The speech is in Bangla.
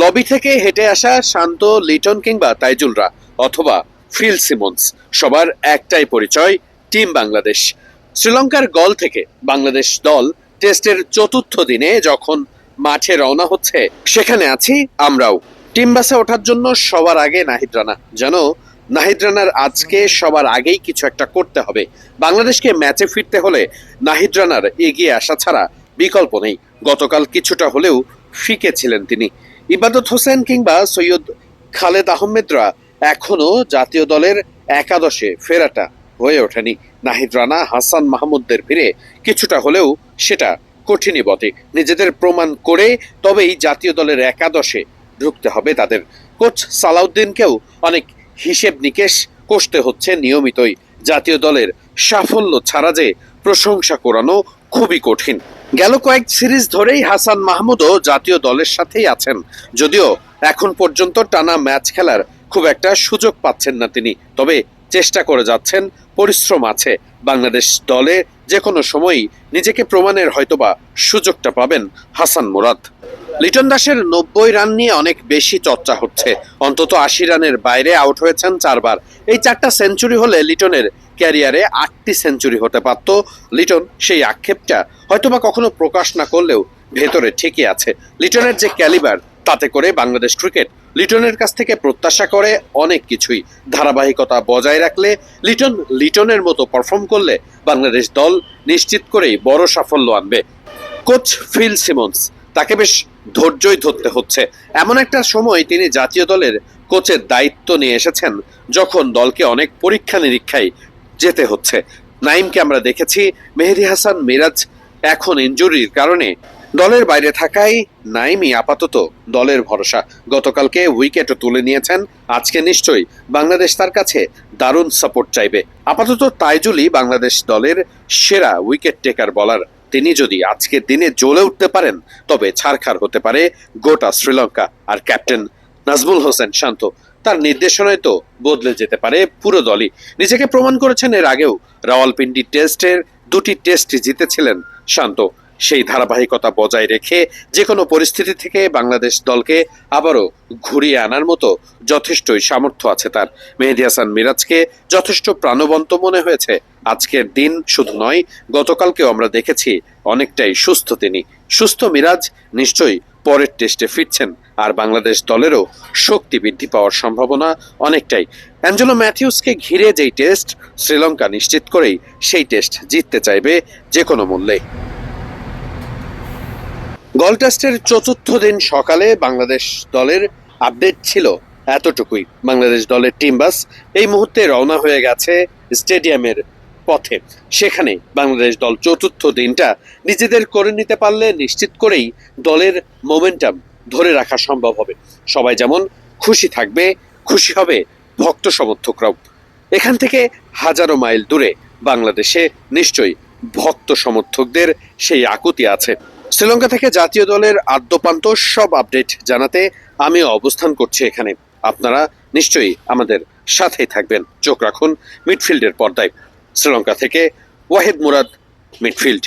লবি থেকে হেঁটে আসা শান্ত লিটন কিংবা তাইজুলরা অথবা ফিল সিমন্স, সবার একটাই পরিচয়, টিম বাংলাদেশ। শ্রীলঙ্কার গল থেকে বাংলাদেশ দল টেস্টের চতুর্থ দিনে যখন মাঠে রওনা হচ্ছে, সেখানে আছি আমরাও। টিম বাসে ওঠার জন্য সবার আগে নাহিদ রানা। যেন নাহিদ রানার আজকে সবার আগেই কিছু একটা করতে হবে। বাংলাদেশকে ম্যাচে ফিরতে হলে নাহিদ রানার এগিয়ে আসা ছাড়া বিকল্প নেই। গতকাল কিছুটা হলেও ফিকে ছিলেন তিনি। ইবাদত হোসেন কিংবা সৈয়দ খালেদ আহমেদরা এখনও জাতীয় দলের একাদশে ফেরাটা হয়ে ওঠেনি। নাহিদ রানা, হাসান মাহমুদদের ফিরে কিছুটা হলেও সেটা কঠিনই বটে। নিজেদের প্রমাণ করে তবেই জাতীয় দলের একাদশে ঢুকতে হবে তাদের। কোচ সালাউদ্দিনকেও অনেক হিসেব নিকেশ কষতে হচ্ছে নিয়মিতই। জাতীয় দলের সাফল্য ছাড়া যে প্রশংসা করানো খুবই কঠিন। গেল কয়েক সিরিজ ধরেই হাসান মাহমুদও জাতীয় দলের সাথেই আছেন। যদিও এখন পর্যন্ত টানা ম্যাচ খেলার খুব একটা সুযোগ পাচ্ছেন না তিনি। তবে চেষ্টা করে যাচ্ছেন, পরিশ্রম আছে। বাংলাদেশ দলে যে কোনো সময়ই নিজেকে প্রমাণের হয়তোবা সুযোগটা পাবেন হাসান মুরাদ। লিটন দাসের নব্বই রান নিয়ে অনেক বেশি চর্চা হচ্ছে। অন্তত আশি রানের বাইরে আউট হয়েছেন চারবার। এই চারটা সেঞ্চুরি হলে লিটনের ক্যারিয়ারে আটটি সেঞ্চুরি হতে পারত। লিটন সেই আক্ষেপটা হয়তোবা কখনো প্রকাশ না করলেও ভেতরে ঠিকই আছে। লিটনের যে ক্যালিবার, তাতে করে বাংলাদেশ ক্রিকেট লিটনের কাছ থেকে প্রত্যাশা করে অনেক কিছুই। ধারাবাহিকতা বজায় রাখলে লিটন লিটনের মতো পারফর্ম করলে বাংলাদেশ দল নিশ্চিত করেই বড় সাফল্য আনবে। কোচ ফিল সিমন্স, তাকে বেশ ধৈর্যই ধরতে হচ্ছে। এমন একটা সময় তিনি জাতীয় দলের কোচের দায়িত্ব নিয়ে এসেছেন, যখন দলকে অনেক পরীক্ষা নিরীক্ষায় যেতে হচ্ছে। নাইমকে আমরা দেখেছি, মেহেদি হাসান মিরাজ এখন ইনজুরির কারণে দলের বাইরে থাকায় নাইমই আপাতত দলের ভরসা। গতকালকে উইকেটও তুলে নিয়েছেন, আজকে নিশ্চয়ই বাংলাদেশ তার কাছে দারুণ সাপোর্ট চাইবে। আপাতত তাইজুলই বাংলাদেশ দলের সেরা উইকেট টেকার বলার। তিনি যদি আজকের দিনে জ্বলে উঠতে পারেন, তবে ছাড়খার হতে পারে গোটা শ্রীলঙ্কা। আর ক্যাপ্টেন নাজমুল হোসেন শান্ত, তার নির্দেশনায় তো বদলে যেতে পারে পুরো দলই। নিজেকে প্রমাণ করেছেন এর আগেও রাওয়ালপিন্ডি টেস্টের দুটি টেস্ট জিতেছিলেন শান্ত। সেই ধারাবাহিকতা বজায় রেখে যে কোনো পরিস্থিতি থেকে বাংলাদেশ দলকে আবারও ঘুরিয়ে আনার মতো যথেষ্টই সামর্থ্য আছে তার। মেহেদি হাসান মিরাজকে যথেষ্ট প্রাণবন্ত মনে হয়েছে। আজকের দিন শুধু নয়, গতকালকেও আমরা দেখেছি অনেকটাই সুস্থ তিনি। সুস্থ মিরাজ নিশ্চয়ই পরের টেস্টে ফিরছেন, আর বাংলাদেশ দলেরও শক্তি বৃদ্ধি পাওয়ার সম্ভাবনা অনেকটাই। অ্যাঞ্জেলো ম্যাথিউসকে ঘিরে যেই টেস্ট, শ্রীলঙ্কা নিশ্চিত করেই সেই টেস্ট জিততে চাইবে যে কোনো মূল্যে। গল টেস্টের চতুর্থ দিন সকালে বাংলাদেশ দলের আপডেট ছিল এতটুকুই। বাংলাদেশ দলের টিম বাস এই মুহূর্তে রওনা হয়ে গেছে স্টেডিয়ামের পথে। সেখানে বাংলাদেশ দল চতুর্থ দিনটা নিজেদের করে নিতে পারলে নিশ্চিত করেই দলের মোমেন্টাম ধরে রাখা সম্ভব হবে। সবাই যেমন খুশি থাকবে, খুশি হবে ভক্ত সমর্থকরাও। এখান থেকে হাজারো মাইল দূরে বাংলাদেশে নিশ্চয়ই ভক্ত সমর্থকদের সেই আকুতি আছে। শ্রীলঙ্কা থেকে জাতীয় দলের আদ্যপান্ত সব আপডেট জানাতে আমি অবস্থান করছি এখানে। আপনারা নিশ্চয়ই আমাদের সাথেই থাকবেন। চোখ রাখুন মিডফিল্ডের পর্দায়। শ্রীলঙ্কা থেকে ওয়াহিদ মুরাদ, মিডফিল্ড।